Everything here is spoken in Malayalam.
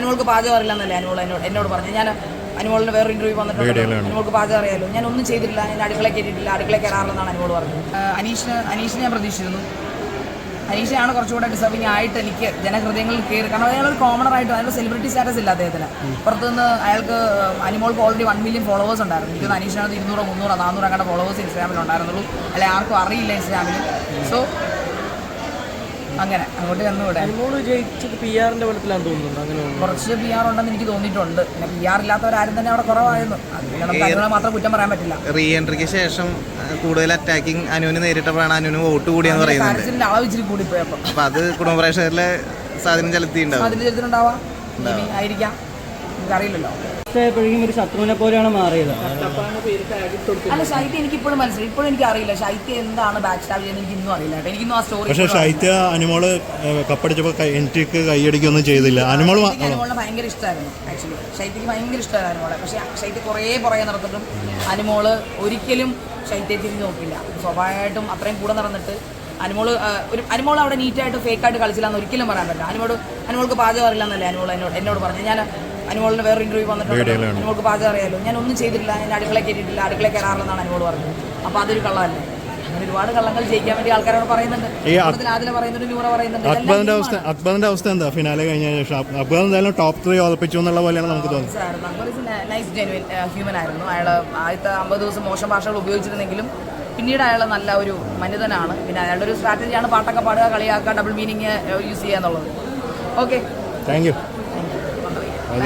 അനുമോൾക്ക് പാചകം അറിയില്ലെന്നല്ലേ അനുമോൾ എന്നോട് എന്നോട് പറഞ്ഞു ഞാൻ അനുമോളിന് വേറെ ഇന്റർവ്യൂ വന്നിട്ടുണ്ട്. അനുമോൾക്ക് പാചകം അറിയാലോ. ഞാൻ ഒന്നും ചെയ്തിട്ടില്ല. ഞാൻ അടുക്കള കയറ്റിയിട്ടില്ല അടുക്കള കയറാറില്ലെന്നാണ് അനുമോൾ പറഞ്ഞത്. അനീഷിന് അനീഷിനെ ഞാൻ പ്രതീക്ഷിച്ചിരുന്നു. അനീഷയാണ് കുറച്ചുകൂടെ ഡിസർവിങ് ആയിട്ട് എനിക്ക് ജനഹൃദയങ്ങളിൽ കയറി കാരണം അയാൾ ഒരു കോമണർ ആയിട്ട് അയാളുടെ സെലിബ്രിറ്റി സ്റ്റാറ്റസ് ഇല്ല അദ്ദേഹത്തിന്. പുറത്തുനിന്ന് അയാൾക്ക് അനിമോൾക്ക് ഓൾറെഡി വൺ മില്യൺ ഫോളോവേഴ്സ് ഉണ്ടായിരുന്നു. എനിക്ക് അനീഷിനകത്ത് ഇരുന്നൂറോ മുന്നൂറോ നാനൂറോ അങ്ങനെ ഫോളോവേഴ്സ് ഇൻസ്റ്റാഗ്രാമിൽ ഉണ്ടായിരുന്നുള്ളൂ. അല്ലെ ആർക്കും അറിയില്ല ഇൻസ്റ്റാഗ്രാമിൽ സോ അങ്ങനെ അങ്ങോട്ട് അനുമോൾ ജയിച്ചത് പി ആറിന്റെ വെള്ളത്തിലാന്ന് തോന്നുന്നുണ്ട്? അങ്ങനെ. കുറച്ച് പി ആർ ഉണ്ടെന്ന് എനിക്ക് തോന്നിയിട്ടുണ്ട്. പിന്നെ പി ആർ ഇല്ലാത്തവരാരും തന്നെ അവിടെ കുറവായിരുന്നു. അത് നമുക്ക് അതിനെ മാത്രം കുറ്റം പറയാൻ പറ്റില്ല. റീ എൻട്രിക്ക് ശേഷം കൂടുതൽ അറ്റാക്കിംഗ് അനുവിന് നേരിട്ടപ്പോഴാണ് അനുവിന് വോട്ട് കൂടിയെന്ന് പറയുന്നുണ്ട് കരച്ചിലിന്റെ അളവ് ഇച്ചിരി കൂടിപ്പോയപ്പോൾ അപ്പൊ അത് കുടുംബപ്രേക്ഷകരിലെ സ്വാധീനം ചെലുത്തിയിട്ടുണ്ടാവും. ചരിത്രമുണ്ടാവാം Maybe ആയിരിക്കാം. നമുക്കറിയില്ലല്ലോ ആയപ്പോഴേക്കും ഒരു ശത്രുവിനെ പോലെയാണ് മാറിയത്. അല്ല ശൈത്യ എനിക്ക് ഇപ്പോഴും മനസ്സിലായി. ഇപ്പോഴും എനിക്ക് അറിയില്ല ശൈത്യ എന്താണ് ബാക്ക് സ്റ്റാബ് ചെയ്യുന്നത് എനിക്ക് ഇന്നും അറിയില്ല കേട്ടോ. എനിക്കിന്നും ആ സ്റ്റോറി പക്ഷേ ശൈത്യ അനുമോൾ കപ്പടിച്ചപ്പോൾ കൈ- എനിക്ക് കൈയടിക്കൊന്നും ചെയ്തില്ല. അനുമോൾ അനുമോളിനെ ഭയങ്കര ഇഷ്ടമായിരുന്നു ആക്ച്വലി ശൈത്യക്ക് ഭയങ്കര ഇഷ്ടമായിരുന്നു അനുമോളെ. പക്ഷേ ശൈത്യ കുറേ പുറകെ നടന്നിട്ടും അനുമോൾ ഒരിക്കലും ശൈത്യ തിരിഞ്ഞു നോക്കില്ല. സ്വാഭാവികമായിട്ടും അത്രയും കൂടെ നടന്നിട്ട് അനുമോൾ ഒരു അനുമോൾ അവിടെ നീറ്റായിട്ട് ഫേക്കായിട്ട് കളിച്ചില്ല എന്ന് ഒരിക്കലും പറയാൻ പറ്റില്ല. അനുമോട് അനുമോൾക്ക് പാചകം അറിയില്ല എന്നല്ലേ അനുമോൾ എന്നോട് എന്നോട് പറഞ്ഞു ഞാൻ അനുമോളിന് വേറെ ഇന്റർവ്യൂ വന്നിട്ടുണ്ട്. അനുമോൾക്ക് പാചകം അറിയാമല്ലോ ഞാൻ ഒന്നും ചെയ്തിട്ടില്ല. ഞാൻ അടുക്കള കയറ്റിയിട്ടില്ല അടുക്കള കയറാറില്ലെന്നാണ് അനുമോൾ പറഞ്ഞത്. അപ്പോൾ അതൊരു കള്ളമല്ലേ? അങ്ങനെ ഒരുപാട് കള്ളങ്ങൾ ജയിക്കാൻ വേണ്ടി ആൾക്കാരോട് പറയുന്നുണ്ട്. ആദില പറയുന്നുണ്ട് നൂറ പറയുന്നുണ്ട്. അക്ബറിന്റെ അവസ്ഥ അക്ബറിന്റെ അവസ്ഥ എന്താ? ഫിനാലെ കഴിഞ്ഞ ശേഷം അക്ബർ എന്തായാലും ടോപ്പ് ത്രീ ഉറപ്പിച്ചു എന്നുള്ള പോലെയാണ് നമുക്ക് തോന്നുന്നത്. Akbar is nice genuine human ആയിരുന്നു. അയാൾ ആദ്യത്തെ അമ്പത് ദിവസം മോശം ഭാഷകൾ ഉപയോഗിച്ചിരുന്നെങ്കിലും പിന്നീട് അയാൾ നല്ല ഒരു മനിതനാണ്. പിന്നെ അയാളുടെ ഒരു സ്ട്രാറ്റജിയാണ് പാട്ടൊക്കെ പാടുക കളിയാക്കുക ഡബിൾ മീനിങ് യൂസ് ചെയ്യുക എന്നുള്ളത്. Okay thank you